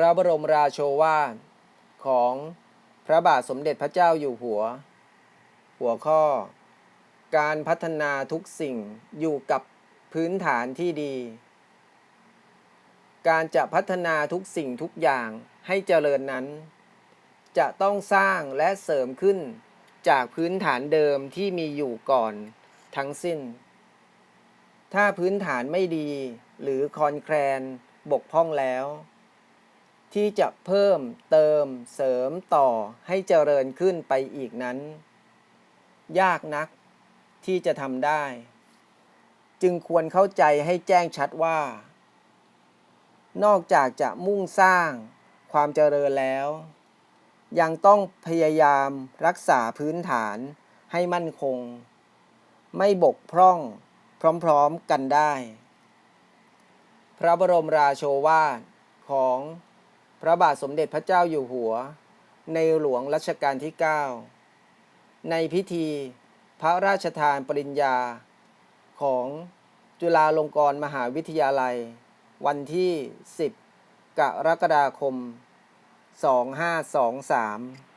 ระบรมราโชวาทของพระบาทสมเด็จพระเจ้าอยู่หัว หัวข้อ การพัฒนาทุกสิ่งอยู่กับพื้นฐานที่ดี การจะพัฒนาทุกสิ่งทุกอย่างให้เจริญนั้น จะต้องสร้างและเสริมขึ้นจากพื้นฐานเดิมที่มีอยู่ก่อนทั้งสิ้น ถ้าพื้นฐานไม่ดีหรือคอนแคลนบกพร่องแล้ว ที่จะเพิ่มเติมเสริมต่อให้เจริญขึ้นไปอีกนั้น ยากนักที่จะทำได้ จึงควรเข้าใจให้แจ้งชัดว่า นอกจากจะมุ่งสร้างความเจริญแล้ว ยังต้องพยายามรักษาพื้นฐานให้มั่นคง ไม่บกพร่องพร้อมๆกันได้ พระบรมราโชวาทของ พระบาทสมเด็จพระเจ้าอยู่หัว ในหลวงรัชกาลที่ 9 ในพิธีพระราชทานปริญญา ของจุฬาลงกรณ์มหาวิทยาลัย วันที่ 10 กรกฎาคม 2523